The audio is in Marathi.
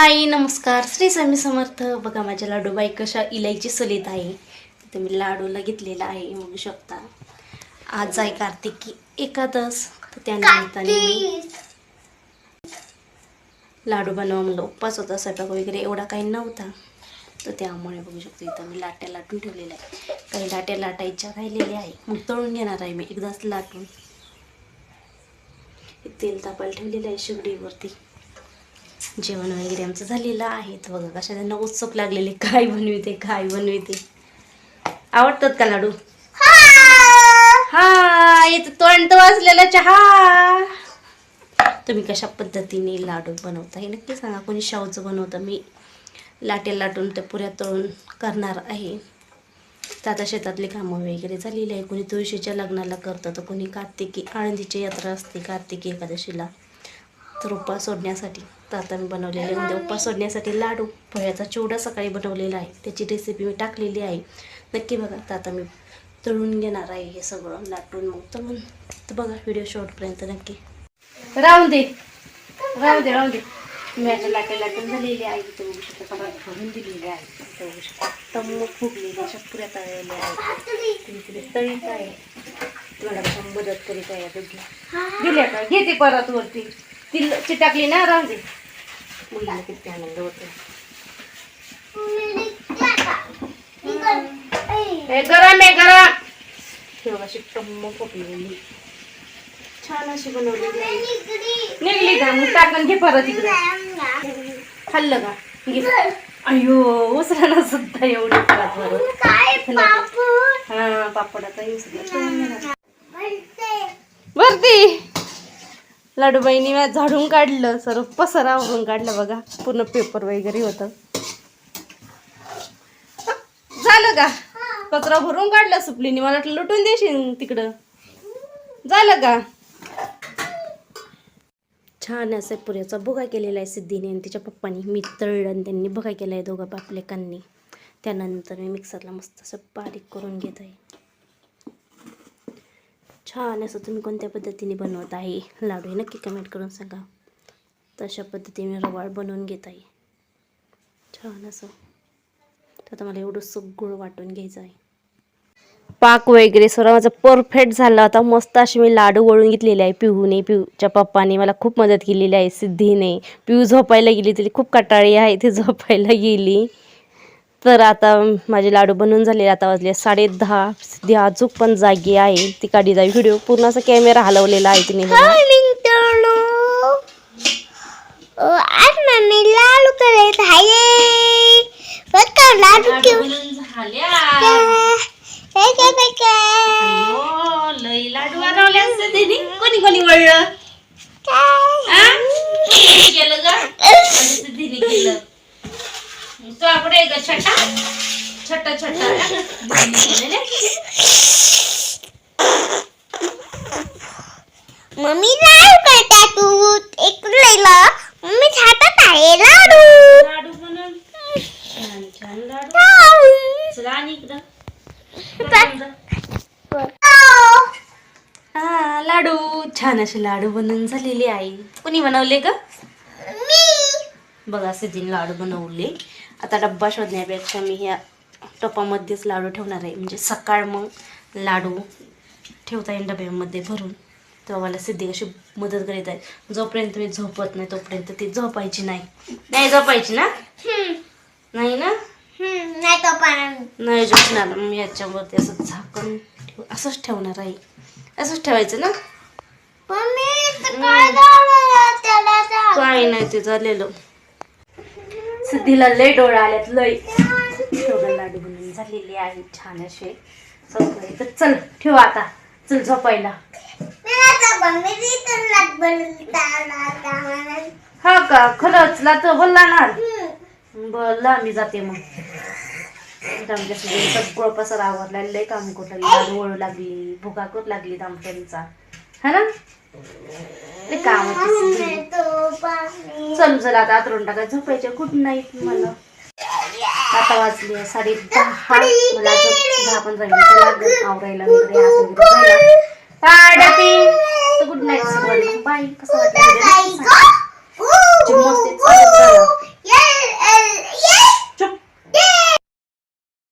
हाय नमस्कार. श्री स्वामी समर्थ. बघा माझ्या लाडूबाई कशा इलायची सलीत आहे. तिथे मी लाडूला घेतलेला आहे बघू शकता. आज आहे कार्तिकी एकादश तर त्या निमित्ताने मी लाडू बनवा म्हणलं. उपवास होता स्वयंपाक वगैरे एवढा काही नव्हता. तर त्यामुळे बघू शकतो इथं मी लाट्या लाटून ठेवलेल्या आहे काही लाट्या लाटायच्या राहिलेल्या आहे मग तळून घेणार आहे मी एकदाच लाटून. हे तेल तापायला ठेवलेलं आहे शेगडीवरती. जेवण वगैरे आमचं झालेलं आहे. तर बघा कशा त्यांना उत्सुक लागलेले. काय बनविते काय बनविते. आवडतात का लाडू? हा इथं तोंड वाजलेला चहा. तुम्ही कशा पद्धतीने लाडू बनवता हे नक्की सांगा. कोणी शावचं बनवतं मी लाटे लाटून त्या पुऱ्या तळून करणार आहे. तर आता शेतातली कामं वगैरे झालेली आहे. कोणी तुळशीच्या लग्नाला करतं तर कोणी कार्तिकी आळंदीची यात्रा असते कार्तिकी एकादशीला. तर उपवास सोडण्यासाठी. तर आता मी बनवलेले म्हणजे उपवास सोडण्यासाठी लाडू. पोह्याचा चिवडा सकाळी बनवलेला आहे. त्याची रेसिपी मी टाकलेली आहे. नक्की बघा. तर आता मी तळून घेणार आहे हे सगळं लाटून मग. तळून तर बघा व्हिडिओ शॉर्टपर्यंत नक्की. राहू दे. राहू दे राहू दे. मी आता लाटे लाटून झालेली आहे. इथे बघू शकता भरून दिलेली आहे. इथे बघू शकता तम्म फुगलेली अशा पुऱ्या तळलेल्या आहेत. तुम्ही तिथे तळीत आहे. तुम्हाला कशा मदत करीत आहे दोघी दिल्या का? घेते परत वरती. ती चिटाकली ना राहू दे मुलीला किती आनंद होतो हे गरम आहे गरम. अशी टम्म फुगलेली छान अशी बनवलेली आहे. निघली का? मग टाकून घे परत इकडे. खाल्लं का? घे. अयो उसराना सुद्धा एवढी परत परत हा पापडाचा यूज वरती. लाडूबाईनी मला झाडून काढलं सर्व पसरा आवरून काढलं बघा पूर्ण पेपर वगैरे होतं. झालं का? कचरा भरून काढला सुपलीने मला वाटलं लुटून देशील तिकडं. झालं का? छान असं पुऱ्याचा भुगा केलेला आहे सिद्धीने आणि तिच्या पप्पानी. मी तळलं आणि त्यांनी भुगा केला आहे दोघं बापलेकांनी त्यानंतर मी मिक्सरला मस्त असं बारीक करून घेत आहे छान असं तुम्ही कोणत्या पद्धतीने बनवत आहे? लाडू हे नक्की कमेंट करून सांगा. तशा पद्धतीने रवाळ बनवून घेत आहे. छान असं. तर आता मला एवढं सगळं वाटून घ्यायचं आहे. पाक वगैरे सर्व माझं परफेक्ट झालं. आता मस्त असे मी लाडू वळून घेतलेले आहे पिहूने. पिहूच्या पप्पाने मला खूप मदत केलेली आहे. सिद्धीने. पिहू झोपायला गेली तरी खूप कटाळी आहे. ती झोपायला गेली. तर आता माझे लाडू बनवून झाले आता वाजले साडे दहा. सिद्धी अजूक पण जागी आहे. ती काढी जाई व्हिडिओ पूर्ण असा कॅमेरा हलवलेला आहे तिने. कोणी कोणी वळलं? काय? केलं. छटा छटा छटा मम्मी लाडू करता तू? एक लैला मम्मी खातात आहे लाडू. लाडू बनवून छान छान लाडू. चला आणि इकडं. हा लाडू. छान असे लाडू बनवून झालेले आहे कोणी बनवले ग? बघा सिद्धीने लाडू बनवले. आता डब्बा शोधण्यापेक्षा मी ह्या टपामध्येच लाडू ठेवणार आहे. म्हणजे सकाळ मग लाडू ठेवता येईल डब्यामध्ये भरून. तेव्हा मला सिद्धी कशी मदत करीत आहे. जोपर्यंत मी झोपत नाही तोपर्यंत ती झोपायची नाही. नाही झोपायची ना? नाही ना? नाही झोपणार. मी याच्यावरती असं झाकण ठेव असंच ठेवणार आहे. असंच ठेवायचं ना? काय नाही ते झालेलं. सिद्धीला लय डोळा आल्यात लय. शेवगा लाडू बनवून झालेले आहे छान असे सगळे तर चल ठेव आता. चल झोपायला. हा का? खरंच लातो बोलला ना? बोलला मी जाते मग. आमच्या सगळं पसर आवडला लय काम करू लागली लाडू वळू लागली भुका करू लागली दामटरीचा हा ना? काम होती चल आता आतरून टाका झोपायच्या कुठ नाही मला. आता वाजली साडे दहा. मला दहा पंधरा मिनिटं आवरायला वगैरे. गुड नाईट बाय कसं वाटलं?